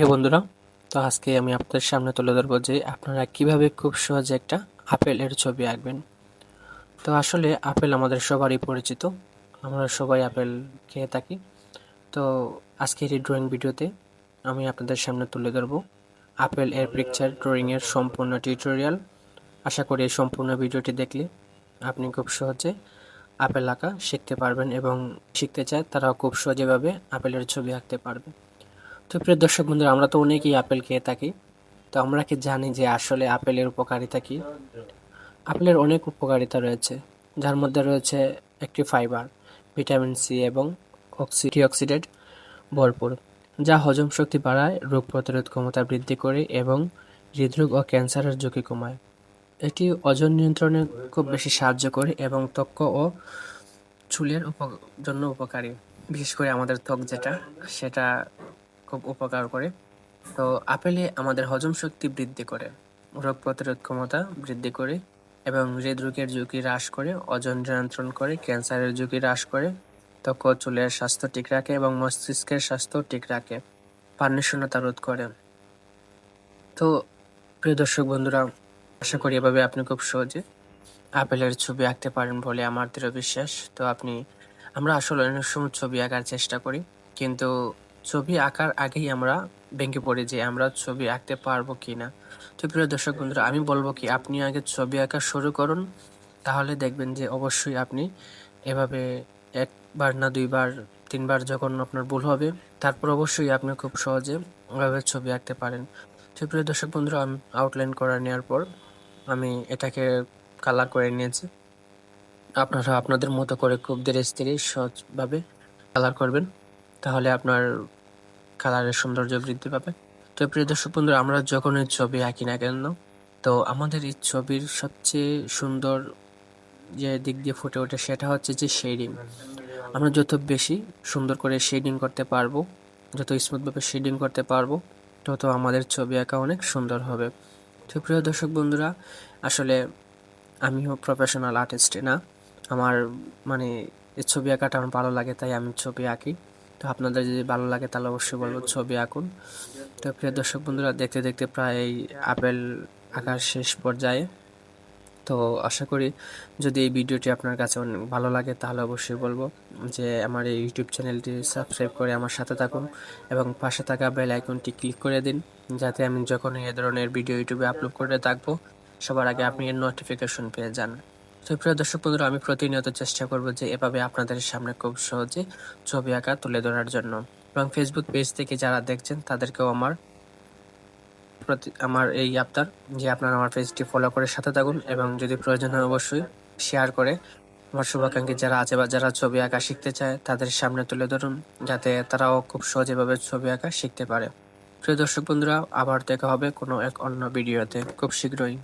প্রিয় বন্ধুরা, তো আজকে আমি আপনাদের সামনে তুলে ধরবো যে আপনারা কীভাবে খুব সহজে একটা আপেলের ছবি আঁকবেন। তো আসলে আপেল আমাদের সবারই পরিচিত, আমরা সবাই আপেল খেয়ে থাকি। তো আজকের এই ড্রয়িং ভিডিওতে আমি আপনাদের সামনে তুলে ধরবো আপেল এর পিকচার ড্রয়িংয়ের সম্পূর্ণ টিউটোরিয়াল আশা করি এই সম্পূর্ণ ভিডিওটি দেখলে আপনি খুব সহজে আপেল আঁকা শিখতে পারবেন এবং শিখতে চায় তারাও খুব সহজেভাবে আপেলের ছবি আঁকতে পারবে। তো প্রিয় দর্শক বন্ধুরা, আমরা তো অনেকেই আপেল খেয়ে থাকি। তো আমরা কি জানি যে আসলে আপেলের উপকারিতা কি? আপেলের অনেক উপকারিতা রয়েছে, যার মধ্যে রয়েছে একটি ফাইবার ভিটামিন সি এবং অক্সিডেন্ট ভরপুর, যা হজম শক্তি বাড়ায়, রোগ প্রতিরোধ ক্ষমতা বৃদ্ধি করে এবং হৃদরোগ ও ক্যান্সারের ঝুঁকি কমায়। এটি ওজন নিয়ন্ত্রণে খুব বেশি সাহায্য করে এবং ত্বক ও চুলের জন্য উপকারী। বিশেষ করে আমাদের ত্বক যেটা, সেটা খুব উপকার করে। তো আপেলে আমাদের হজম শক্তি বৃদ্ধি করে, রোগ প্রতিরোধ ক্ষমতা বৃদ্ধি করে এবং হৃদরোগের ঝুঁকি হ্রাস করে, ওজন নিয়ন্ত্রণ করে, ক্যান্সারের ঝুঁকি হ্রাস করে। ত্বক চুলের স্বাস্থ্য ঠিক রাখে এবং মস্তিষ্কের স্বাস্থ্য ঠিক রাখে পানি শূন্যতা রোধ করে। তো প্রিয় দর্শক বন্ধুরা, আশা করি এভাবে আপনি খুব সহজে আপেলের ছবি আঁকতে পারেন বলে আমার দৃঢ় বিশ্বাস। তো আপনি, আমরা আসলে অনেক সময় ছবি আঁকার চেষ্টা করি, কিন্তু ছবি আঁকার আগেই আমরা ভেঙে পড়ি যে আমরা ছবি আঁকতে পারব কি না তো প্রিয় দর্শক বন্ধুরা, আমি বলব কি, আপনি আগে ছবি আঁকা শুরু করুন, তাহলে দেখবেন যে অবশ্যই আপনি এভাবে একবার না দুইবার, তিনবার যখন আপনার ভুল হবে, তারপর অবশ্যই আপনি খুব সহজে ওভাবে ছবি আঁকতে পারেন। তো প্রিয় দর্শক বন্ধুরা, আমি আউটলাইন করে নেওয়ার পর আমি এটাকে কালার করে নিয়েছি। আপনারা আপনাদের মতো করে খুব ধীরে স্থিরে সহজভাবে কালার করবেন। তাহলে আপনার কালারের সৌন্দর্য বৃদ্ধি পাবে। তো প্রিয় দর্শক বন্ধুরা, আমরা যখন এই ছবি আঁকি না কেন, তো আমাদের এই ছবির সবচেয়ে সুন্দর যে দিক দিয়ে ফুটে ওঠে সেটা হচ্ছে যে শেডিং। আমরা যত বেশি সুন্দর করে শেডিং করতে পারব, যত স্মুথভাবে শেডিং করতে পারব, তত আমাদের ছবি আঁকা অনেক সুন্দর হবে। তো প্রিয় দর্শক বন্ধুরা, আসলে আমিও প্রফেশনাল আর্টিস্ট না। আমার মানে ছবি আঁকাটা আমার ভালো লাগে, তাই আমি ছবি আঁকি। তো আপনাদের যদি ভালো লাগে তাহলে অবশ্যই বলব ছবি আঁকুন। তো প্রিয় দর্শক বন্ধুরা, দেখতে দেখতে প্রায় আপেল আঁকার শেষ পর্যায়ে। তো আশা করি যদি এই ভিডিওটি আপনার কাছে অনেক ভালো লাগে তাহলে অবশ্যই বলব যে আমার এই ইউটিউব চ্যানেলটি সাবস্ক্রাইব করে আমার সাথে থাকুন এবং পাশে থাকা বেল আইকনটি ক্লিক করে দিন যাতে আমি যখন এই ধরনের ভিডিও ইউটিউবে আপলোড করে থাকব, সবার আগে আপনি নোটিফিকেশন পেয়ে যান। তো প্রিয় দর্শক বন্ধুরা, আমি প্রতিনিয়ত চেষ্টা করব যে এভাবে আপনাদের সামনে খুব সহজে ছবি আঁকা তুলে ধরার জন্য। এবং ফেসবুক পেজ থেকে যারা দেখছেন, তাদেরকেও আমার প্রতি, আমার এই আবদার যে আপনারা আমার পেজটি ফলো করে সাথে থাকুন। এবং যদি প্রয়োজন হয় অবশ্যই শেয়ার করে। আমার শুভাকাঙ্ক্ষী যারা আছে বা যারা ছবি আঁকা শিখতে চায়, তাদের সামনে তুলে ধরুন, যাতে তারাও খুব সহজেভাবে ছবি আঁকা শিখতে পারে। প্রিয় দর্শক বন্ধুরা, আবার দেখা হবে কোনো এক অন্য ভিডিওতে খুব শীঘ্রই।